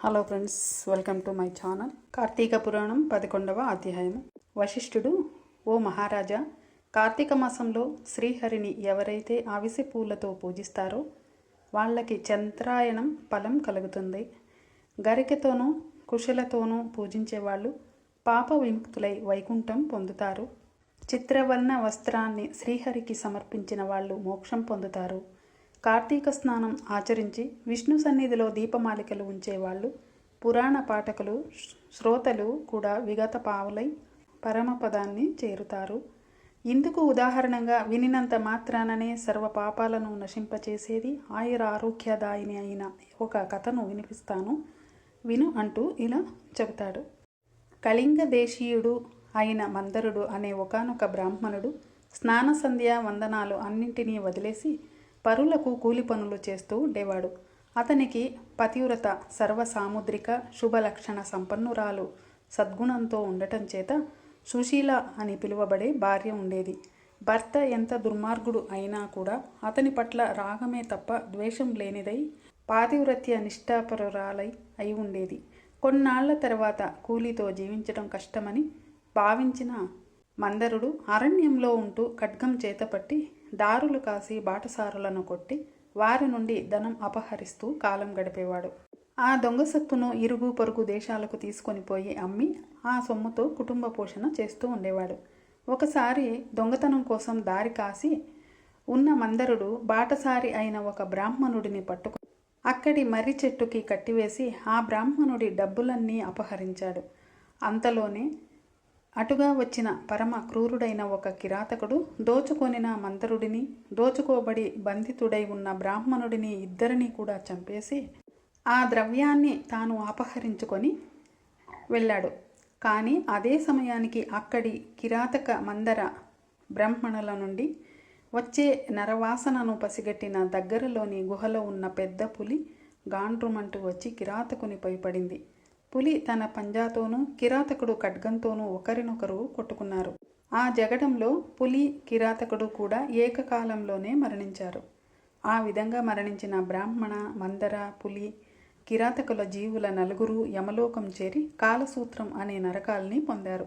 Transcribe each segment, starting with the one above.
Hello friends welcome to my channel Karthika Puranam పదకొండవ అధ్యాయం వశిష్ఠుడు ఓ మహారాజా కార్తీక మాసంలో శ్రీహరిని ఎవరైతే ఆవిసి పూలతో పూజిస్తారో వాళ్ళకి చంద్రాయణం ఫలం కలుగుతుంది. గరికెతోనూ కుశలతోనూ పూజించేవాళ్ళు పాప విముక్తులై వైకుంఠం పొందుతారు. చిత్రవర్ణ వస్త్రాన్ని శ్రీహరికి సమర్పించిన వాళ్ళు మోక్షం పొందుతారు. కార్తీక స్నానం ఆచరించి విష్ణు సన్నిధిలో దీపమాలికలు ఉంచేవాళ్ళు. పురాణ పాఠకులు శ్రోతలు కూడా విగత పావులై పరమపదాన్ని చేరుతారు. ఇందుకు ఉదాహరణగా వినినంత మాత్రాననే సర్వ పాపాలను నశింపచేసేది ఆయుర ఆరోగ్యదాయిని అయిన ఒక కథను వినిపిస్తాను. విను అంటూ ఇలా చెబుతాడు. కళింగ దేశీయుడు అయిన మందరుడు అనే ఒకనొక బ్రాహ్మణుడు స్నాన సంధ్య వందనాలు అన్నింటినీ వదిలేసి పరులకు కూలి పనులు చేస్తూ ఉండేవాడు. అతనికి పతివ్రత సర్వసాముద్రిక శుభలక్షణ సంపన్నురాలు సద్గుణంతో ఉండటం చేత సుశీల అని పిలువబడే భార్య ఉండేది. భర్త ఎంత దుర్మార్గుడు అయినా కూడా అతని పట్ల రాగమే తప్ప ద్వేషం లేనిదై పాతివ్రత్య నిష్ఠాపరురాలై అయి ఉండేది. కొన్నాళ్ళ తర్వాత కూలీతో జీవించడం కష్టమని భావించిన మందరుడు అరణ్యంలో ఉంటూ ఖడ్గం చేతపట్టి దారులు కాసి బాటసారులను కొట్టి వారి నుండి ధనం అపహరిస్తూ కాలం గడిపేవాడు. ఆ దొంగ సత్తును ఇరుగు పొరుగు దేశాలకు తీసుకొని పోయి అమ్మి ఆ సొమ్ముతో కుటుంబ పోషణ చేస్తూ ఉండేవాడు. ఒకసారి దొంగతనం కోసం దారి కాసి ఉన్న మందరుడు బాటసారి అయిన ఒక బ్రాహ్మణుడిని పట్టుకు అక్కడి మర్రి చెట్టుకి కట్టివేసి ఆ బ్రాహ్మణుడి డబ్బులన్నీ అపహరించాడు. అంతలోనే అటుగా వచ్చిన పరమ క్రూరుడైన ఒక కిరాతకుడు దోచుకొనిన మందరుడిని దోచుకోబడి బంధితుడై ఉన్న బ్రాహ్మణుడిని ఇద్దరిని కూడా చంపేసి ఆ ద్రవ్యాన్ని తాను అపహరించుకొని వెళ్ళాడు. కానీ అదే సమయానికి అక్కడి కిరాతక మందర బ్రాహ్మణుల నుండి వచ్చే నరవాసనను పసిగట్టిన దగ్గరలోని గుహలో ఉన్న పెద్ద పులి గాండ్రుమంటూ వచ్చి కిరాతకునిపై పడింది పులి తన పంజాతోనూ కిరాతకుడు ఖడ్గంతోనూ ఒకరినొకరు కొట్టుకున్నారు. ఆ జగడంలో పులి కిరాతకుడు కూడా ఏకకాలంలోనే మరణించారు. ఆ విధంగా మరణించిన బ్రాహ్మణ మందర పులి కిరాతకుల జీవుల నలుగురు యమలోకం చేరి కాలసూత్రం అనే నరకాల్ని పొందారు.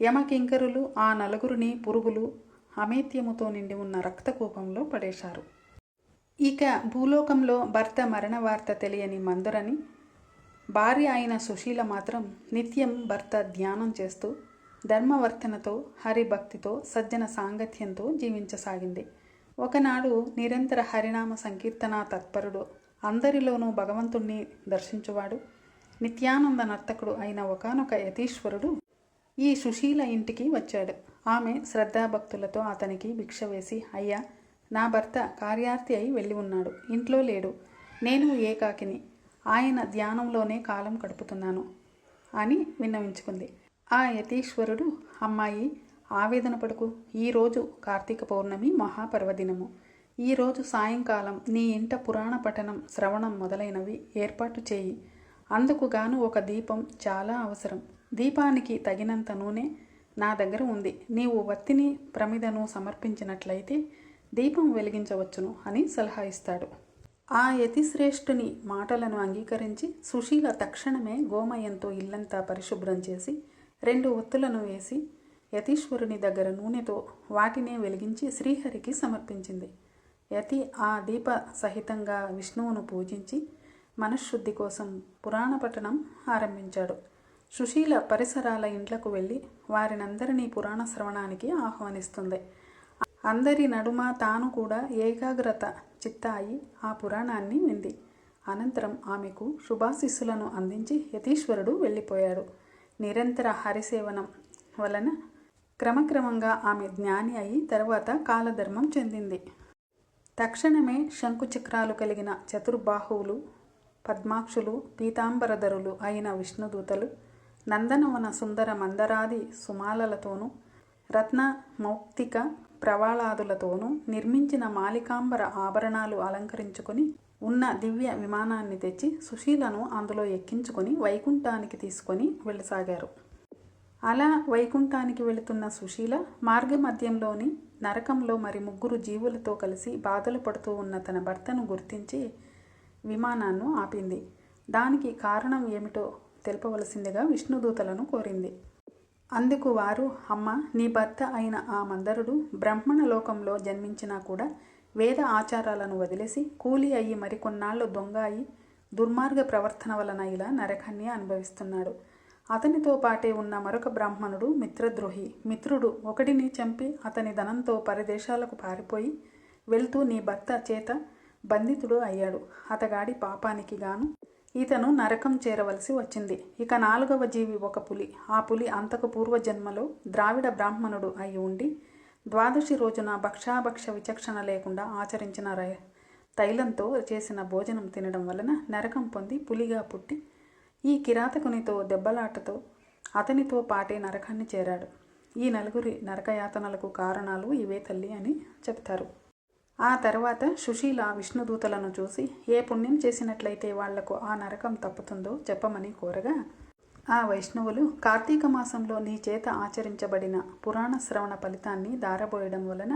యమకింకరులు ఆ నలుగురిని పురుగులు అమేత్యముతో నిండి ఉన్న రక్తకూపంలో పడేశారు. ఇక భూలోకంలో భర్త మరణ వార్త తెలియని మందరని భార్య అయిన సుశీల మాత్రం నిత్యం భర్త ధ్యానం చేస్తూ ధర్మవర్తనతో హరిభక్తితో సజ్జన సాంగత్యంతో జీవించసాగింది. ఒకనాడు నిరంతర హరినామ సంకీర్తన తత్పరుడు అందరిలోనూ భగవంతుణ్ణి దర్శించువాడు నిత్యానంద నర్తకుడు అయిన ఒకనొక యతీశ్వరుడు ఈ సుశీల ఇంటికి వచ్చాడు. ఆమె శ్రద్ధాభక్తులతో అతనికి భిక్ష వేసి అయ్యా నా భర్త కార్యార్థి అయి వెళ్ళి ఉన్నాడు. ఇంట్లో లేడు. నేను ఏకాకిని. ఆయన ధ్యానంలోనే కాలం గడుపుతున్నాను అని విన్నవించుకుంది. ఆ యతీశ్వరుడు అమ్మాయి ఆవేదన పడుకు. ఈరోజు కార్తీక పౌర్ణమి మహాపర్వదినము. ఈరోజు సాయంకాలం నీ ఇంట పురాణ పఠనం శ్రవణం మొదలైనవి ఏర్పాటు చేయి. అందుకు గాను ఒక దీపం చాలా అవసరం. దీపానికి తగినంత నూనె నా దగ్గర ఉంది. నీవు వత్తిని ప్రమిదను సమర్పించినట్లయితే దీపం వెలిగించవచ్చును అని సలహా ఇస్తాడు. ఆ యతిశ్రేష్ఠుని మాటలను అంగీకరించి సుశీల తక్షణమే గోమయంతో ఇల్లంతా పరిశుభ్రం చేసి రెండు ఒత్తులను వేసి యతీశ్వరుని దగ్గర నూనెతో వాటినే వెలిగించి శ్రీహరికి సమర్పించింది. యతి ఆ దీప సహితంగా విష్ణువును పూజించి మనశ్శుద్ధి కోసం పురాణ పఠనం ఆరంభించాడు. సుశీల పరిసరాల ఇండ్లకు వెళ్ళి వారినందరినీ పురాణ శ్రవణానికి ఆహ్వానిస్తుంది. అందరి నడుమ తాను కూడా ఏకాగ్రత చిత్తాయి ఆ పురాణాన్ని వింది అనంతరం ఆమెకు శుభాశిస్సులను అందించి యతీశ్వరుడు వెళ్ళిపోయాడు. నిరంతర హరిసేవనం వలన క్రమక్రమంగా ఆమె జ్ఞాని అయి తర్వాత కాలధర్మం చెందింది. తక్షణమే శంకుచక్రాలు కలిగిన చతుర్బాహువులు పద్మాక్షులు పీతాంబరధరులు అయిన విష్ణుదూతలు నందనవన సుందర మందరాది సుమాలలతోనూ రత్న మౌక్తిక ప్రవాళాదులతోనూ నిర్మించిన మాలికాంబర ఆభరణాలు అలంకరించుకొని ఉన్న దివ్య విమానాన్ని తెచ్చి సుశీలను అందులో ఎక్కించుకొని వైకుంఠానికి తీసుకొని వెళ్ళసాగారు. అలా వైకుంఠానికి వెళుతున్న సుశీల మార్గమధ్యంలోని నరకంలో మరి ముగ్గురు జీవులతో కలిసి బాధలు పడుతూ ఉన్న తన భర్తను గుర్తించి విమానాన్ని ఆపింది. దానికి కారణం ఏమిటో తెలుపవలసిందిగా విష్ణుదూతలను కోరింది. అందుకు వారు అమ్మ నీ భర్త అయిన ఆ మందరుడు బ్రహ్మణ లోకంలో జన్మించినా కూడా వేద ఆచారాలను వదిలేసి కూలి అయ్యి మరికొన్నాళ్ళు దొంగ అయి దుర్మార్గ ప్రవర్తన వలన ఇలా నరకాన్ని అనుభవిస్తున్నాడు. అతనితో పాటే ఉన్న మరొక బ్రాహ్మణుడు మిత్రద్రోహి. మిత్రుడు ఒకడిని చంపి అతని ధనంతో పరదేశాలకు పారిపోయి వెళ్తూ నీ భర్త చేత బంధితుడు అయ్యాడు. అతగాడి పాపానికి గాను ఇతను నరకం చేరవలసి వచ్చింది. ఇక నాలుగవ జీవి ఒక పులి. ఆ పులి అంతకు పూర్వజన్మలో ద్రావిడ బ్రాహ్మణుడు అయి ఉండి ద్వాదశి రోజున భక్షాభక్ష విచక్షణ లేకుండా ఆచరించిన రై తైలంతో చేసిన భోజనం తినడం వలన నరకం పొంది పులిగా పుట్టి ఈ కిరాతకునితో దెబ్బలాటతో అతనితో పాటే నరకాన్ని చేరాడు. ఈ నలుగురి నరకయాతనలకు కారణాలు ఇవే తల్లి అని చెప్తారు. ఆ తర్వాత సుశీల విష్ణుదూతలను చూసి ఏ పుణ్యం చేసినట్లయితే వాళ్ళకు ఆ నరకం తప్పుతుందో చెప్పమని కోరగా ఆ వైష్ణవులు కార్తీక మాసంలో నీ చేత ఆచరించబడిన పురాణ శ్రవణ ఫలితాన్ని దారబోయడం వలన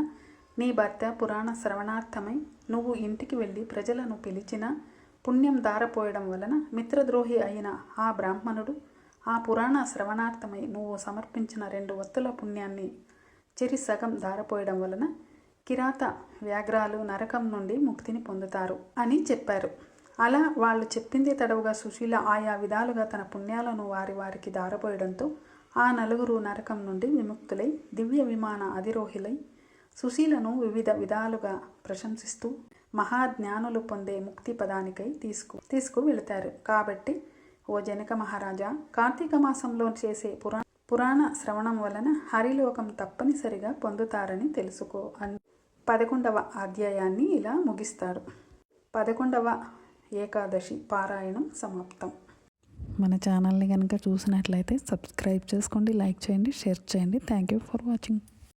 నీ భర్త పురాణ శ్రవణార్థమై నువ్వు ఇంటికి వెళ్ళి ప్రజలను పిలిచిన పుణ్యం దారపోయడం వలన మిత్రద్రోహి అయిన ఆ బ్రాహ్మణుడు ఆ పురాణ శ్రవణార్థమై నువ్వు సమర్పించిన రెండు వత్తుల పుణ్యాన్ని చెరి సగం దారపోయడం వలన కిరాత వ్యాఘ్రాలు నరకం నుండి ముక్తిని పొందుతారు అని చెప్పారు. అలా వాళ్ళు చెప్పింది తడవుగా సుశీల ఆయా విధాలుగా తన పుణ్యాలను వారి వారికి దారపోయడంతో ఆ నలుగురు నరకం నుండి విముక్తులై దివ్య విమాన అధిరోహిలై సుశీలను వివిధ విధాలుగా ప్రశంసిస్తూ మహాజ్ఞానులు పొందే ముక్తి పదానికై తీసుకు తీసుకు వెళతారు. కాబట్టి ఓ జనక మహారాజా కార్తీక మాసంలో చేసే పురా పురాణ శ్రవణం వలన హరిలోకం తప్పనిసరిగా పొందుతారని తెలుసుకో అని పదకొండవ అధ్యాయాన్ని ఇలా ముగిస్తాడు. పదకొండవ ఏకాదశి పారాయణం సమాప్తం. మన ఛానల్ని కనుక చూసినట్లయితే సబ్స్క్రైబ్ చేసుకోండి లైక్ చేయండి షేర్ చేయండి. Thank you for watching.